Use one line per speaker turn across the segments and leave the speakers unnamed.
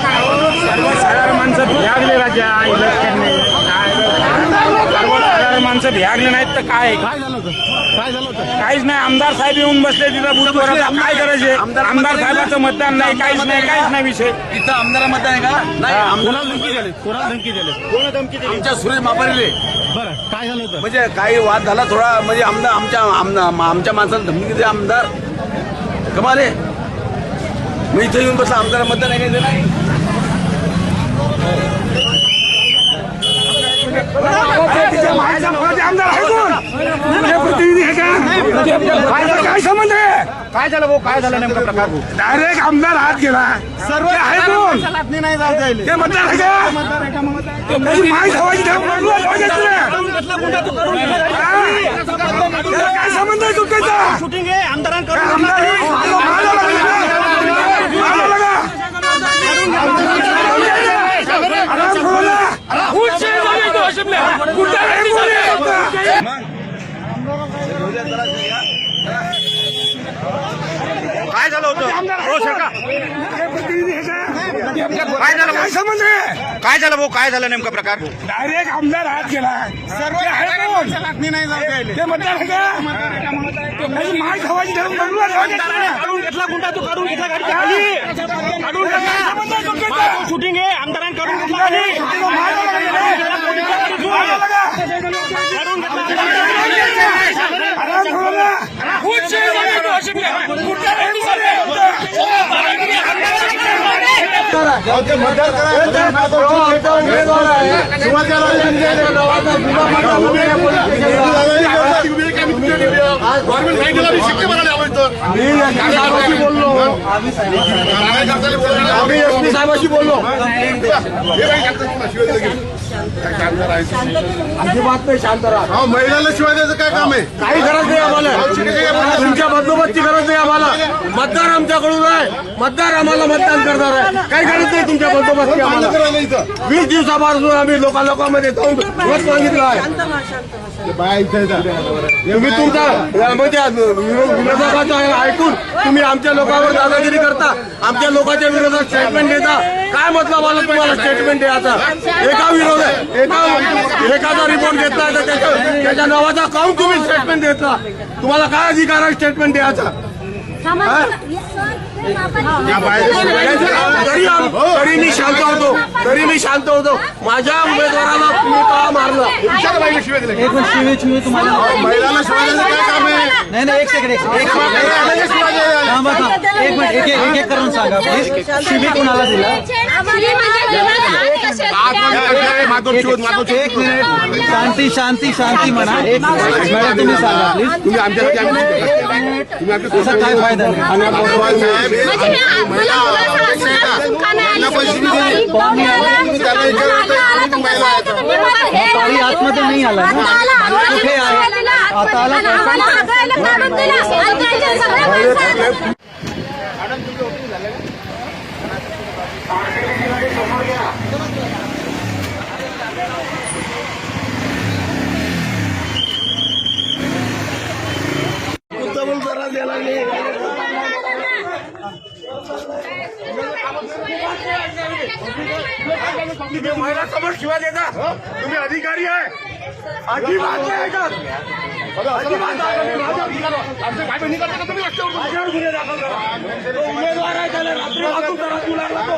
सर्वसाधारण माणसं लागले राजा इलेक्शनने माणसं भियागले नाहीत तर काय?
काय झालं होतं? काय झालं होतं?
काहीच नाही. आमदार साहेब येऊन बसले तिथं बुथवर आता काय करायचे? आमदार साहेबाचं मतदान नाही काहीच नाही काहीच नाही विषय.
इथं आमदार मतदान आहे का? नाही आमदार
कोणाला धमकी दिली? कोणाला धमकी दिली? कोणा धमकी दिली?
आमच्या सुरेश मापारीले.
बरं काय झालं होतं?
म्हणजे काही वाद झाला थोडा म्हणजे आमदार आमच्या आमदार आमच्या माणसाला धमकी दे आमदार. कमाल. मी इथं येऊन बसला आमदार मतदान आहे का इथं नाही?
आमदार आहे कोण प्रतिनिधी आहे का काय- संबंध आहे
काय झालं भाऊ काय झालं नेमका प्रकार
डायरेक्ट आमदार हात गेला सर्व आहे कोण
नाही जाऊ
ते मतदार आहे का हवायची काय संबंध आहे तुमचा
शूटिंग आहे आमदारांकडून
आमदार आहे? मारायला लागला का? मारायला लागला? आराम करू ना. कुठं आहे कोणी?
काय झालं होतं हो सरका
काय झालं काय आहे
काय झालं भाऊ काय झालं नेमका प्रकार
डायरेक्ट आमदार हात गेला सर्व आहे कोण
नाही जाऊ द्यायले
ते मतदार आहे का त्याची माहिती हवायची ठेवायची
काढून घेतला गुंडा तू काढून घेतला गाडी खाली काढून घेतला शूटिंग आहे आमदारांकडून घेतला खाली काढून
आराम करू. ना.
साहेबाशी बोललो. अजिबात नाही शांत राहा.
महिलाला शिवाय द्यायचं काय काम आहे?
काही गरज नाही आम्हाला. तुमच्या बंदोबस्ती गरज नाही आम्हाला. मतदार आमच्याकडून आहे. मतदार आम्हाला मतदान करणार आहे. काही गरज नाही तुमच्या बंदोबस्ती आम्हाला वीस दिवसापासून आम्ही लोका लोकांमध्ये जाऊन मत मागितलं आहे. तुम्ही तुमचा म्हणजे विरो- विरोधकाचं ऐकून तुम्ही आमच्या लोकांवर दादागिरी करता. आमच्या लोकांच्या विरोधात स्टेटमेंट देता. काय मतलब आलं तुम्हाला स्टेटमेंट द्यायचा एका विरोध एका एकाचा रिपोर्ट घेतला तर त्याच्या त्याच्या नावाचा काऊन तुम्ही स्टेटमेंट देतला तुम्हाला काय अधिकार आहे स्टेटमेंट द्यायचा? तरी आम- तरी मी शांत होतो. तरी मी शांत होतो. माझ्या उमेदवाराला तुम्ही का मारलं
महिलाला शिवाय
नाही नाही एक सेकंड एक थांबा एक मिनिट एक एक करून सांगा. प्लीज शिवी कोणाला दिला? एक मिनिट शांती शांती शांती म्हणा एक मिनिट मॅडम तुम्ही सांगा प्लीज
तुम्ही आमच्यासाठी आम्ही तुम्ही आमच्या
काय फायदा नाही
आणि तुम्ही
आतमध्ये नाही आला ना कुठे आहे आता आला का?
तुम्ही महिला समोर शिवाय देता तुम्ही अधिकारी आहे. अजिबात नाही ऐकत. अजिबात नाही ऐकत. माझ्या अधिकारावर. आमचे काय बहिणी करता का तुम्ही रस्त्यावर? माझ्यावर गुन्हे दाखल करा. तो उमेदवार आहे त्याला रात्री वाहतूक करा तू लागला तो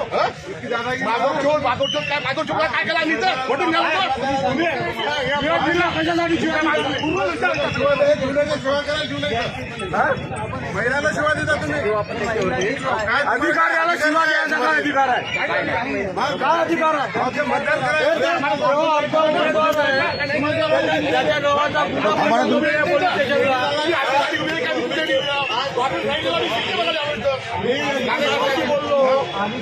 माधव चोर माधव चोर काय माधव चोरला काय केला आम्ही इथं? फोटो घ्या लवकर. तुम्ही विरोध दिला कशासाठी शिवाय मारला? पूर्ण विचार करा.
शिवाय द्या, शिवण्याचं शिवाय करा, शिवण्याचं. महिलाला शिवाय देता तुम्ही काय
अधिकाऱ्याला शिवाय द्यायचा काय अधिकार आहे काय अधिकार आहे
आमचे मतदान करायचं.
हो, आमचा उमेदवार आहे. त्याच्या गावाचा गुन्हा तुम्ही पोलीस स्टेशनला. साहेबांशी बोललो आम्ही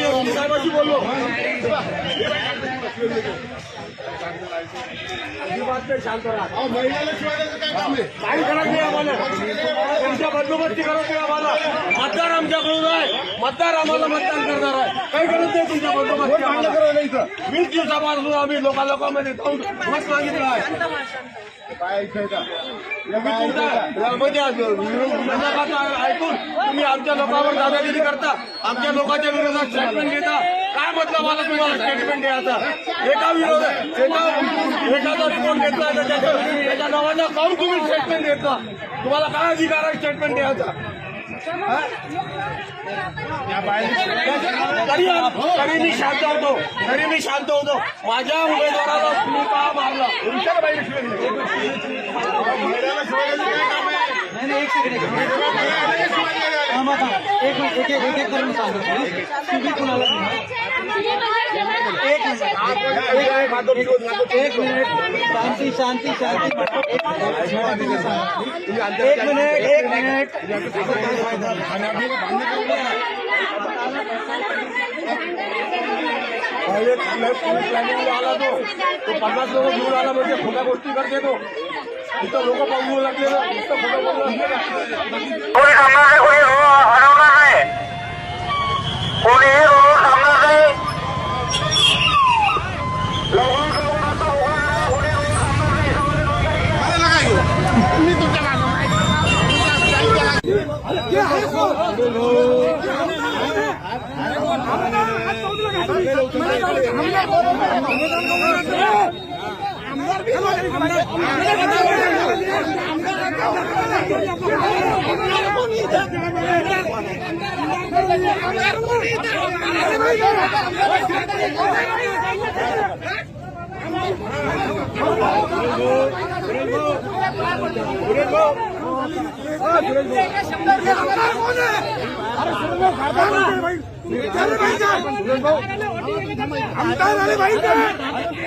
एस साहेबांशी बोललो अजिबात नाही शांत राहा काही नाही आम्हाला तुमच्या बंदोबस्ती करत नाही आम्हाला मतदार आमच्याकडून आहे मतदार आम्हाला मतदान करणार आहे काही करत नाही तुमच्या बंदोबस्ती आम्हाला. वीस दिवसापासून आम्ही लोका लोकांमध्ये जाऊन मत सांगितलं आहे
ऐकून तुम्ही आमच्या लोकांवर दादागिरी करता आमच्या लोकांच्या विरोधात स्टेटमेंट देता काय मतलब आला तुम्हाला स्टेटमेंट द्यायचा? एका विरोधात एका एखादा रिपोर्ट घेतला तर त्याच्या त्याच्या नावाचा काऊन तुम्ही स्टेटमेंट देता? तुम्हाला काय अधिकार आहे स्टेटमेंट द्यायचा? तरी तरी मी शांत होतो तरी मी शांत होतो. माझ्या उमेदवाराला तुम्ही का मारला?
नाही नाही एक सेकंड एक मिनिट एक एक करून सांगतो तुम्ही कुणाला एक मिनिट. एक मिनिट. शांती शांती शांती. एक मिनिट एक मिनिट.
आला तो तो पन्नास लोक घेऊन आला म्हणजे खोट्या गोष्टी करते तो. तिथं लोक पाहू लागले ना नुसतं खोटं बोललं असलं ना
कोणी थांबणार नाही कोणी रो हरवणार नाही कोणीही रो थांबणार नाही ভাই ভাই ভাই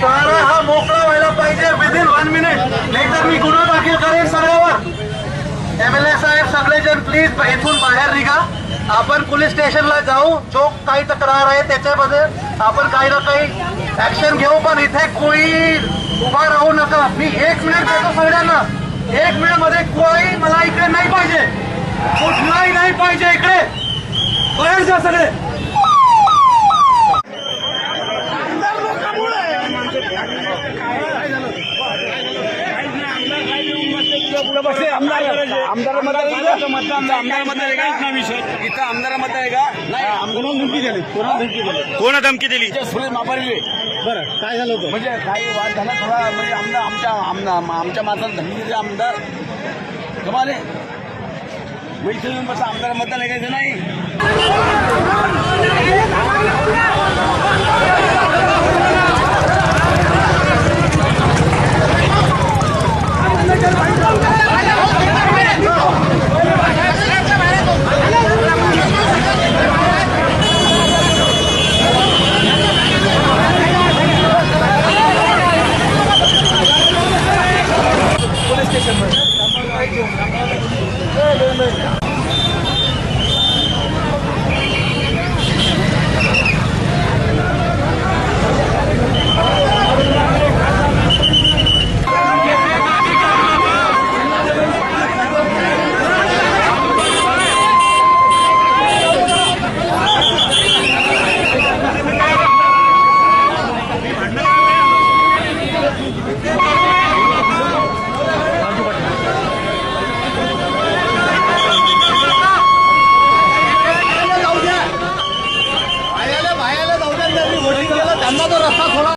सारा हा मोकळा व्हायला पाहिजे विदिन वन मिनिट नाहीतर मी गुन्हा दाखल करेन सगळ्यावर. एम एल ए साहेब सगळेजण प्लीज इथून बाहेर निघा. आपण पोलीस स्टेशनला जाऊ. जो काही तक्रार आहे त्याच्यामध्ये आपण काही ना काही ऍक्शन घेऊ पण इथे कोणी उभा राहू नका. मी एक मिनिट देतो सगळ्यांना. एक मिनिटमध्ये कोणी मला इकडे नाही पाहिजे. कुठलाही नाही पाहिजे इकडे. बाहेर जा सगळे.
बसे आमदार आमदार मतदार मतदान आमदार मतदार आहे इथं आमदार मत आहे का? नाही.
कोणा धमकी दिली कोणा धमकी दिली? कोणा धमकी दिली?
सुरेश मापारीले.
बरं काय झालं होतं?
म्हणजे काही वाद झाला थोडा म्हणजे आमदार आमच्या आमदार आमच्या माताला धमकी दिली आमदार. जमाले. मग इथे येऊन बस आमदार मतदान आहे का नाही? Michael Weintraub. Go!